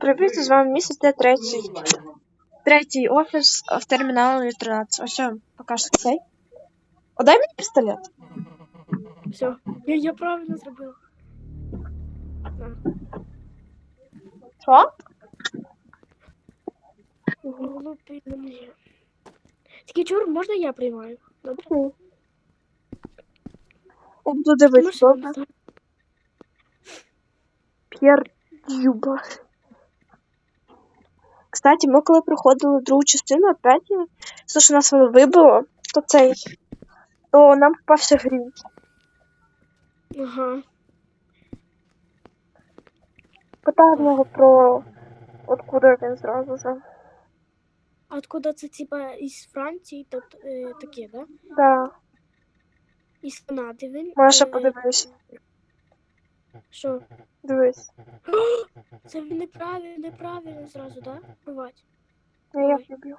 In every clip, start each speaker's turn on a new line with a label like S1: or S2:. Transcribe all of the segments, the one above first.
S1: Привіт, з вами місяць де третій. Третій офіс в терміналі 13. Ось покажу цей. О, мені пістолет.
S2: Все, я, я правильно зробила.
S1: Що?
S2: Глупий мені. Такий чур, можна я приймаю? Добре?
S1: Буду дивитися, добре? П'єр Дюба. Кстати, ми коли проходили другу частину, опять, то, що нас воно вибило, то цей. То нам попався грінь.
S2: Ага.
S1: Питав в нього про откуда він зразу же.
S2: Откуда це типа із Франції, то е, таке, да?
S1: Да.
S2: Із Канади він.
S1: Маша,
S2: е,
S1: подивись.
S2: Що?
S1: Дивись.
S2: Це неправильно, неправильно зразу, да? Бувать.
S1: Я як люблю.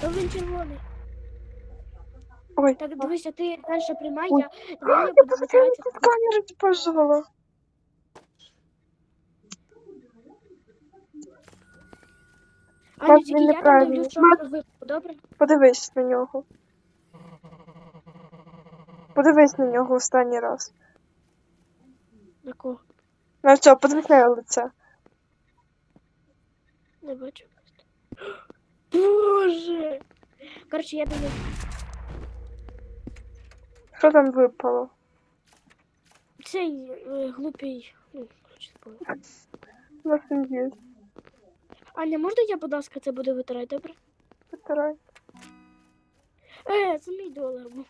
S2: То він червоний.
S1: Ой,
S2: Так, дивися, ти далі приймай,
S1: Ой.
S2: я давай я буду витирати. Аня,
S1: Так,
S2: тільки я там
S1: неправильно.
S2: дивлюсь, що воно випало, добре?
S1: Подивись на нього. Подивись на нього останній раз.
S2: На кого?
S1: На цього, подивись на лице.
S2: Не бачу. Боже! Короче, я думаю,
S1: Що там випало?
S2: цей е, глупий. Ну.
S1: У нас.
S2: Аня, можна я, будь ласка, це буду витирати, добре?
S1: Витирай.
S2: Е, це мій долар був.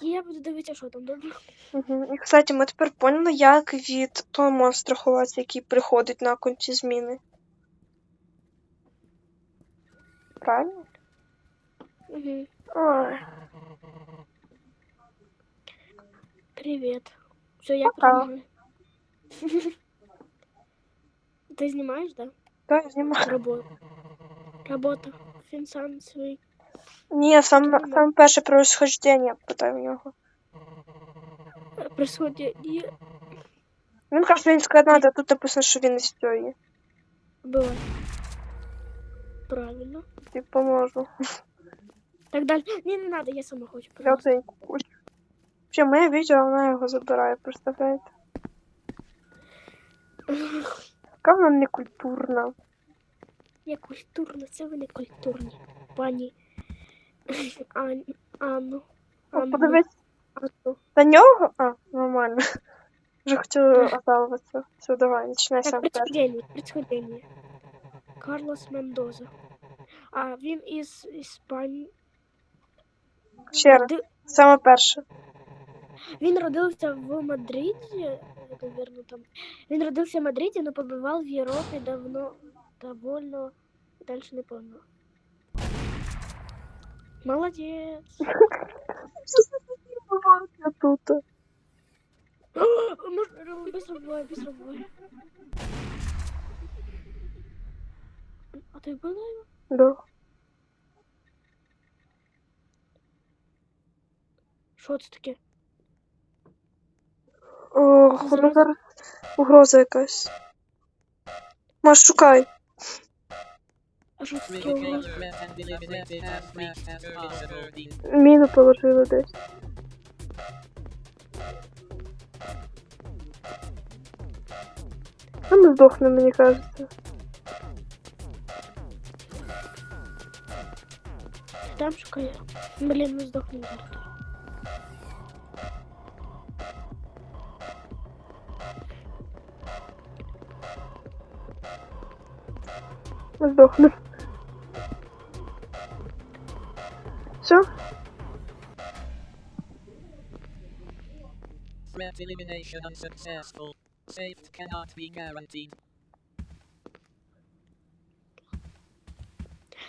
S2: Я буду дивитися, що там, добре?
S1: Угу. І, кстати, ми тепер поняли, як від того монстра ховатися, який приходить на кінці зміни. Правильно?
S2: Угу.
S1: Ой.
S2: Привіт. Все, я
S1: Пока.
S2: приймаю. Ти знімаєш, да?
S1: Да, знімаю.
S2: Роботу. Робота. Фінсан свій.
S1: Ні, саме, саме перше происхождення, питаю в нього.
S2: І
S1: Він каже, що він з Канади, а тут написано, що він із цієї.
S2: була. Правильно.
S1: Ти поможу.
S2: Так далі. Ні, не треба, я сама хочу.
S1: Я цей кучу. Ще моє відео, вона його забирає, представляєте? Яка вона некультурна.
S2: Я культурна, це ви не культурні. Пані Ан... Анну.
S1: О, Подивись на нього. А, нормально. Вже хотіла жалуватися. Все, давай, починай сам перший.
S2: предсхождення, предсхождення. Карлос Мендоза. А він із Іспанії.
S1: Ще раз, саме перше.
S2: Він родився в Мадриді, наверное, там. Він родився в Мадриді, но побывал в Європі давно, довольно, дальше не помню.
S1: Тут.
S2: Быстро быстро буває. А ти була його?
S1: Да.
S2: Що це таке?
S1: Ох,
S2: Зразу.
S1: зараз угроза якась. Маш, шукай.
S2: А що це таке? у вас?
S1: Міну положили десь. А ми здохнемо, мені кажеться.
S2: Там шукає. Блін, ми здохнемо зараз.
S1: Ми здохнемо. Все?
S3: Threat elimination unsuccessful. Saved cannot be guaranteed.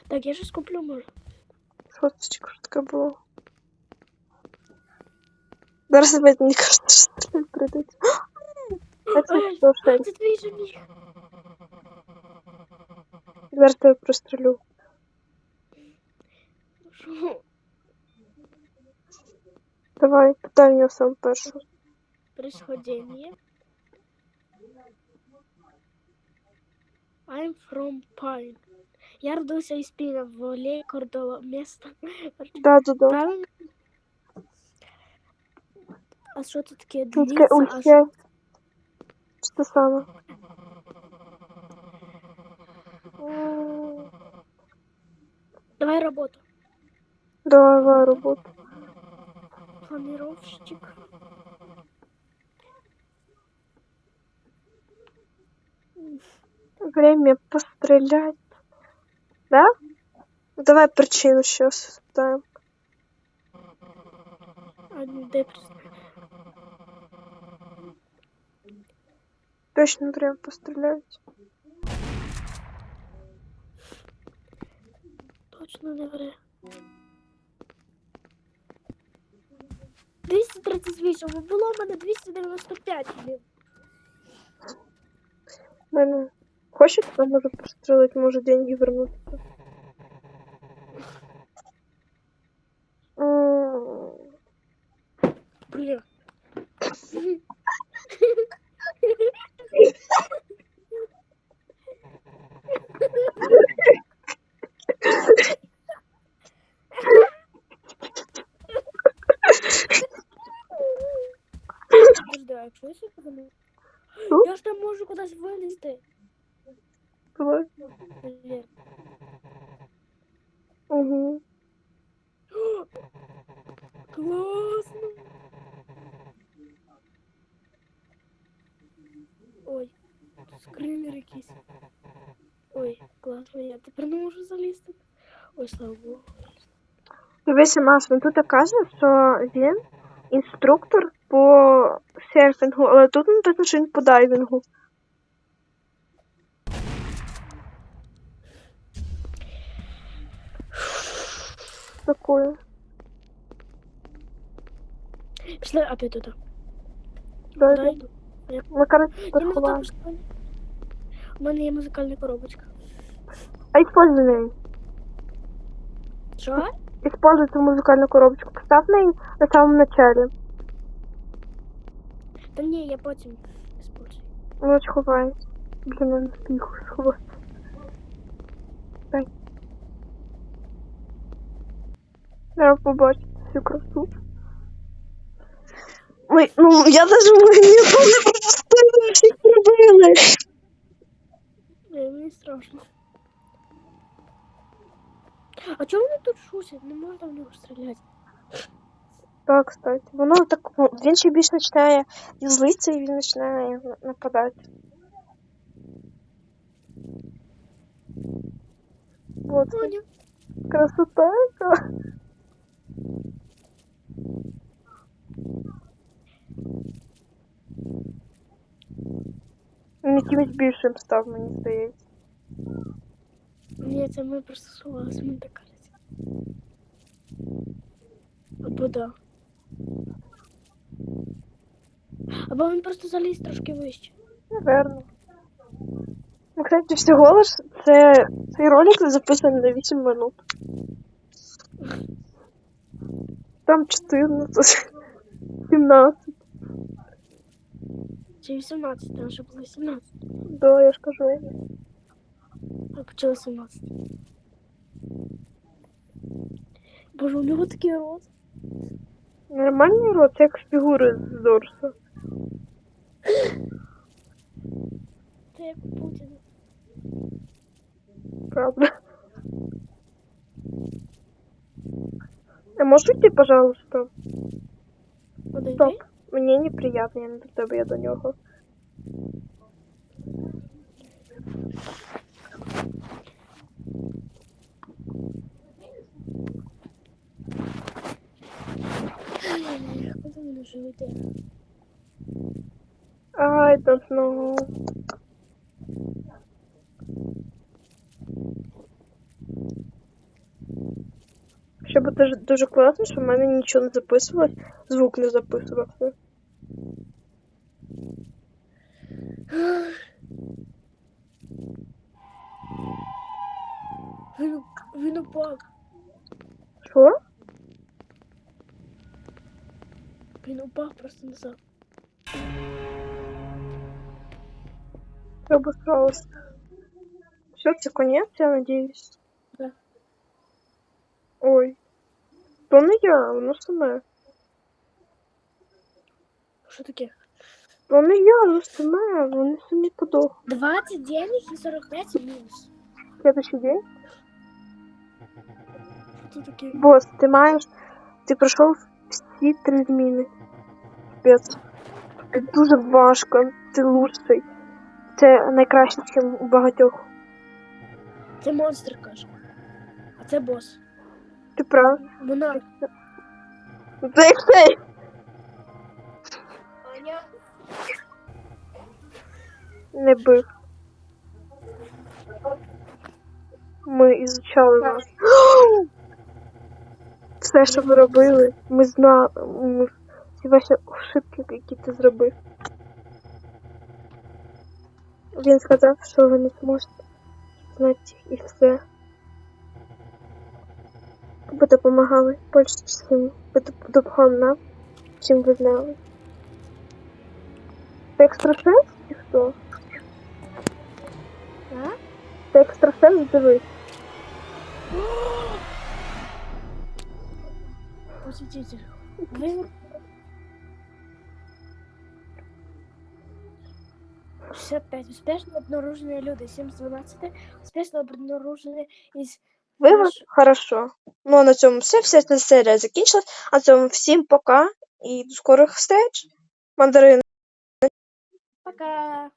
S2: Так, я щось куплю, може.
S1: Що це чи коротко було? Зараз опять мені кажуть, що стріль прийдуть. Це
S2: Ой,
S1: що ж
S2: Це твій жених.
S1: Зараз тебе прострелю.
S2: Що?
S1: Давай, питай в нього сам першу.
S2: происхождение. I'm from Pine. Я родився із Піна в Олей Кордова, місто.
S1: Да, да, да.
S2: Правильно? А що тут таке
S1: Тут таке
S2: длиться? А
S1: ульке. Що це саме? М,
S2: Давай роботу.
S1: Давай роботу.
S2: Планировщик.
S1: Время пострелять. Да? Давай причину сейчас ставим. Точно время пострелять.
S2: Точно не вре. 238, бо було в мене 295. блін.
S1: Мене хочет, а може пострелить, може деньги вернуться.
S2: Подожди, а якщо я сюди поверну?
S1: Ну?
S2: Я ж там можу кудись вилізти.
S1: Давай.
S2: Блін.
S1: Угу.
S2: Класно. Ой, тут скринер якийсь. Ой, класно, я тепер не можу залізти. Ой, слава Богу.
S1: Дивися, Маш, він тут каже, що він інструктор по серфінгу, але тут написано, що він по дайвінгу. Такое.
S2: Пішли опять туди.
S1: Да,
S2: Куди йду? Я
S1: тут
S2: не У мене є музикальна коробочка.
S1: А используй неї.
S2: Що?
S1: Используй цю музикальну коробочку. Постав неї на самому начале.
S2: Та ні, я потім использую.
S1: Ну, ось ховай. Блін, я не встиг сховати. Дай. Треба побачити всю красу. Ой, ну я даже мою не пропустила, всі зробили.
S2: Ой, мені страшно. А чого вони тут шусять? Не можна в нього стріляти.
S1: Так, кстати. Воно так, ну, він ще більше починає злитися і він починає на- нападати. Вот
S2: Поняв.
S1: красота. яка. Він якимось більшим став, мені здається.
S2: Ні, це ми просто сховалися, мені так кажеться. Або да. Або він просто заліз трошки вище.
S1: Наверно. Ну, кстати, всього лиш це цей ролик записаний на 8 минут. Там 14, 17.
S2: Чи 18, там ще було 17.
S1: Да, я ж кажу.
S2: А почали 17. Боже, у нього такий рот.
S1: Нормальний рот, як фігури з Дорса.
S2: Це як у Путіна.
S1: Правда. А можешь уйти, пожалуйста?
S2: Подойди.
S1: Стоп. Мне неприятно, я не до тебе, я до нього.
S2: Куди він йде?
S1: I don't know. Ще буде дуже, дуже класно, що в мене нічого не записувалось, звук не записувався.
S2: Він, він упав.
S1: Що?
S2: Він упав просто назад.
S1: Я обосралась. Все, це конець, я надіюсь.
S2: Да.
S1: Ой. То не я, воно саме.
S2: Що таке?
S1: То не я, воно саме, вони самі подох.
S2: 29 і 45 мінус.
S1: Следующий день.
S2: Що це таке?
S1: Бос, ти маєш. Ти пройшов всі три зміни. Капець. Це дуже важко, ти лучший. Це найкраще, ніж у багатьох.
S2: Це монстр каже. А це бос.
S1: Ти прав.
S2: Монарх.
S1: Це як цей.
S2: Аня.
S1: Не бив. Ми ізучали вас. Все, що ви робили, ми знали. Ми... Ваші ошибки, які ти зробив. Він сказав, що ви не зможете знати і все. Ви допомагали більше чим ви доп- допомагали нам, чим ви знали. Ти екстрасенс чи хто?
S2: А?
S1: Ти екстрасенс дивись.
S2: Посетитель. Ви... 65. Успешно обнаружены люди. 7 с 12. Успешно обнаружены из...
S1: Вивод хорошо. Ну а на цьому все. Вся ця серія закінчилась. А на цьому всім пока і до скорих встреч. Мандарин.
S2: Пока.